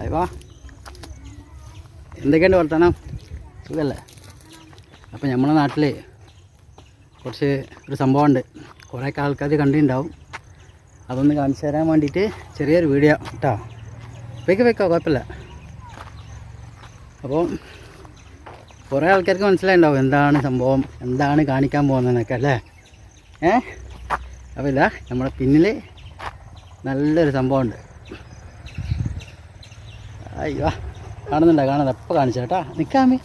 അയ്യ. എന്തൊക്കെയുണ്ട് വർത്തമാനം സുഖല്ലേ? അപ്പോൾ നമ്മളെ നാട്ടിൽ കുറച്ച് ഒരു സംഭവമുണ്ട്. കുറേയൊക്കെ ആൾക്കാർ കണ്ടിട്ടുണ്ടാവും. അതൊന്ന് കാണിച്ചു തരാൻ വേണ്ടിയിട്ട് ചെറിയൊരു വീഡിയോ കേട്ടോ വെക്കോ വെക്കോ കുഴപ്പമില്ല അപ്പോൾ കുറേ ആൾക്കാർക്ക് മനസ്സിലായിണ്ടാവും എന്താണ് സംഭവം എന്താണ് കാണിക്കാൻ പോകുന്നതെന്നൊക്കെ അല്ലേ? ഏ? അപ്പോൾ ഇതാ നമ്മുടെ പിന്നിൽ നല്ലൊരു സംഭവമുണ്ട്. അയ്യോ കാണുന്നുണ്ടോ കാണുന്നുണ്ട്? എപ്പോൾ കാണിച്ചു കേട്ടാ. നിൽക്കാമേ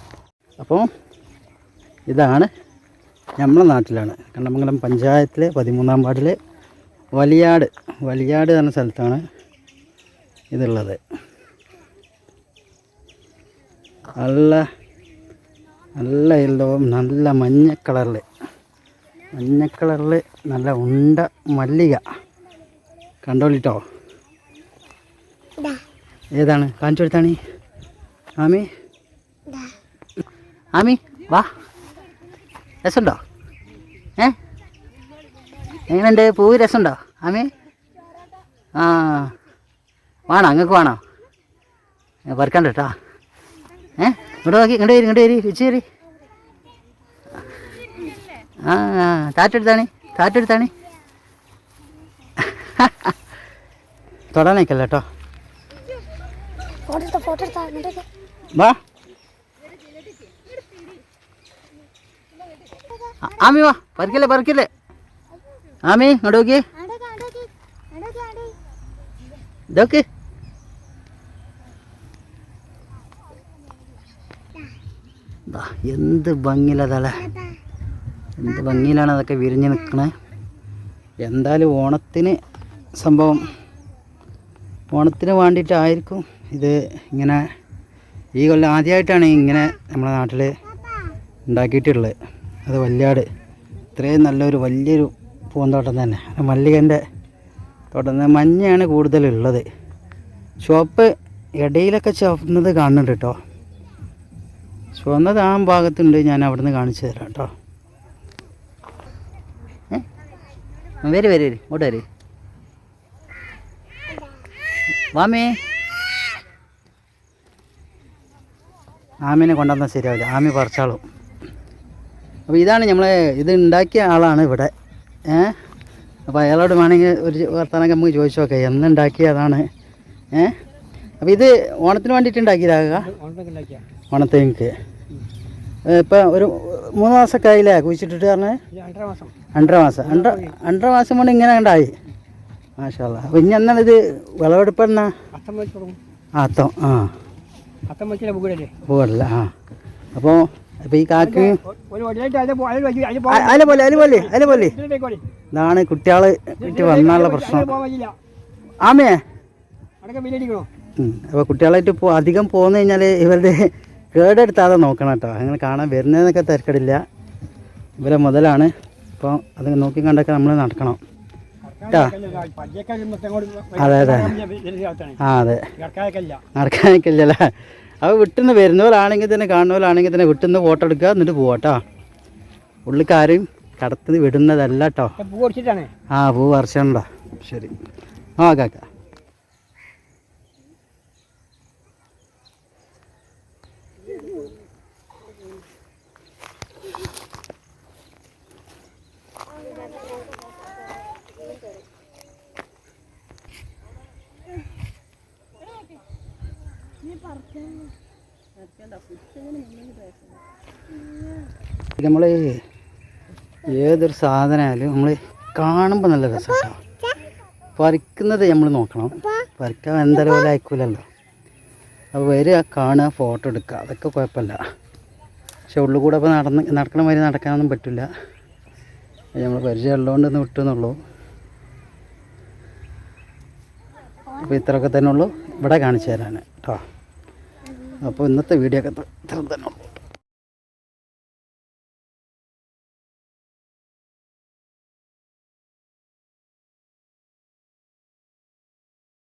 അപ്പോൾ ഇതാണ് നമ്മളെ നാട്ടിലാണ്. കണ്ണമംഗലം പഞ്ചായത്തിലെ പതിമൂന്നാം വാർഡിലെ വലിയാട്. വലിയാട് എന്ന സ്ഥലത്താണ് ഇതുള്ളത്. നല്ല നല്ല യെല്ലോ നല്ല മഞ്ഞ കളറിൽ മഞ്ഞ കളറിൽ നല്ല ഉണ്ട മല്ലിക. കണ്ടോളിട്ടോ? ഏതാണ്? കാണിച്ചു കൊടുത്താണ് ആമി? ആമി വാ. രസമുണ്ടോ? ഏ? എങ്ങനെയുണ്ട്? പൂവ് രസമുണ്ടോ? ആമി? ആ. വേണോ? അങ്ങക്ക് വേണോ? പറിക്കണ്ട കേട്ടോ. ഏ? ഇങ്ങോട്ട് നോക്കി ഇങ്ങോട്ട് വരി ഇങ്ങോട്ട് വരി. രുചി വരി ആ താറ്റെടുത്താണ് താറ്റെടുത്താണ്. തൊടാനേക്കല്ല കേട്ടോ. ഫോട്ടോ എടുത്താ വാ. ആമി വാ പറിക്കല്ലേ പറിക്കല്ലേ. ആമി ഇങ്ങോട്ട് നോക്കി ഇതൊക്കെ. എന്ത് ഭംഗിയിലതല്ലേ എന്ത് ഭംഗിയിലാണ് അതൊക്കെ വിരിഞ്ഞ് നിൽക്കണേ എന്തായാലും ഓണത്തിന് സംഭവം. ഓണത്തിന് വേണ്ടിയിട്ടായിരിക്കും ഇത് ഇങ്ങനെ ഈ കൊല്ലം ആദ്യമായിട്ടാണ് ഇങ്ങനെ നമ്മുടെ നാട്ടിൽ ഉണ്ടാക്കിയിട്ടുള്ളത്. അത് വല്യാട്. ഇത്രയും നല്ലൊരു വലിയൊരു പൂന്തോട്ടം തന്നെ. മല്ലികന്റെ തോട്ടം തന്നെ. മഞ്ഞയാണ് കൂടുതലുള്ളത്. ചുവപ്പ് ഇടയിലൊക്കെ ചുവന്നത് കാണുന്നുണ്ട് കേട്ടോ. ചുവന്നത് ആ ഭാഗത്തുണ്ട്. ഞാൻ അവിടുന്ന് കാണിച്ചു തരാം കേട്ടോ. വരും വരി വരി. ഇങ്ങോട്ട് വരും. വാമേ ആമീനെ കൊണ്ടുവന്നാൽ ശരിയാവില്ല. ആമി പറിച്ചാളും. അപ്പോൾ ഇതാണ് നമ്മൾ ഇത് ഉണ്ടാക്കിയ ആളാണ് ഇവിടെ. ഏ? അപ്പോൾ അയാളോട് വേണമെങ്കിൽ ഒരു വർത്തമാനമൊക്കെ നമുക്ക് ചോദിച്ചു നോക്കാം. എന്നുണ്ടാക്കിയതാണ് ഏ? അപ്പോൾ ഇത് ഓണത്തിന് വേണ്ടിയിട്ട് ഉണ്ടാക്കിയതാകുക ഓണത്തേക്ക് ഇപ്പം ഒരു മൂന്ന് മാസമൊക്കെ ആയില്ലേ കുഴിച്ചിട്ടിട്ട് പറഞ്ഞത് രണ്ടര മാസം. രണ്ടര രണ്ടര മാസം കൊണ്ട് ഇങ്ങനെ ഉണ്ടായി. മാഷാ അപ്പോൾ ഇനി എന്നാണ് ഇത് വിളവെടുപ്പ് എന്നാ? അത്തം. ആ. പോകല്ല ആ. അപ്പോൾ അപ്പോൾ ഈ കാക്ക് അതിലെ പോലെ അതിലെ പോലെ അതിലെ പോലെ. ഇതാണ് കുട്ടികൾ വീട്ടിൽ വന്നാലുള്ള പ്രശ്നം. ആമേ. അപ്പോൾ കുട്ടികളായിട്ട് പോ അധികം പോന്നു കഴിഞ്ഞാൽ ഇവരുടെ കേടെടുത്താതെ നോക്കണം കേട്ടോ. അങ്ങനെ കാണാൻ വരുന്നതെന്നൊക്കെ തിരക്കടില്ല. ഇവരെ മുതലാണ്. അപ്പോൾ അത് നോക്കി കണ്ടൊക്കെ നമ്മൾ നടക്കണം. അതെ അതെ. ആ അതെ. നടക്കാനൊക്കില്ലല്ലേ അപ്പോൾ വിട്ടുന്ന് വരുന്നവരാണെങ്കിൽ തന്നെ കാണുന്നവരാണെങ്കിൽ തന്നെ വിട്ടുന്ന് ഫോട്ടോ എടുക്കുക എന്നിട്ട് പോവാം കേട്ടോ ഉള്ളിക്കാരും കടത്തിന് വിടുന്നതല്ല കേട്ടോ ആ പൂ പറിച്ചോണ്ടോ. ശരി. ആ കാക്ക. നമ്മൾ ഏതൊരു സാധനമായാലും നമ്മൾ കാണുമ്പോൾ നല്ല രസമാണ് പറിക്കുന്നത് നമ്മൾ നോക്കണം. പറിക്കാൻ എന്തായാലും പോലെ അയക്കൂലല്ലോ അപ്പോൾ വരിക കാണുക ഫോട്ടോ എടുക്കുക. അതൊക്കെ കുഴപ്പമില്ല. പക്ഷെ ഉള്ളിൽ കൂടെ ഇപ്പോൾ നടന്ന് നടക്കണ മാതിരി നടക്കാനൊന്നും പറ്റില്ല. നമ്മൾ പരിചയമുള്ളതുകൊണ്ട് ഒന്ന് വിട്ടുന്നുള്ളൂ അപ്പോൾ ഇത്രയൊക്കെ തന്നെ ഉള്ളൂ. ഇവിടെ കാണിച്ചു തരാൻ കേട്ടോ അപ്പോൾ ഇന്നത്തെ വീഡിയോ ഒക്കെ തന്നെ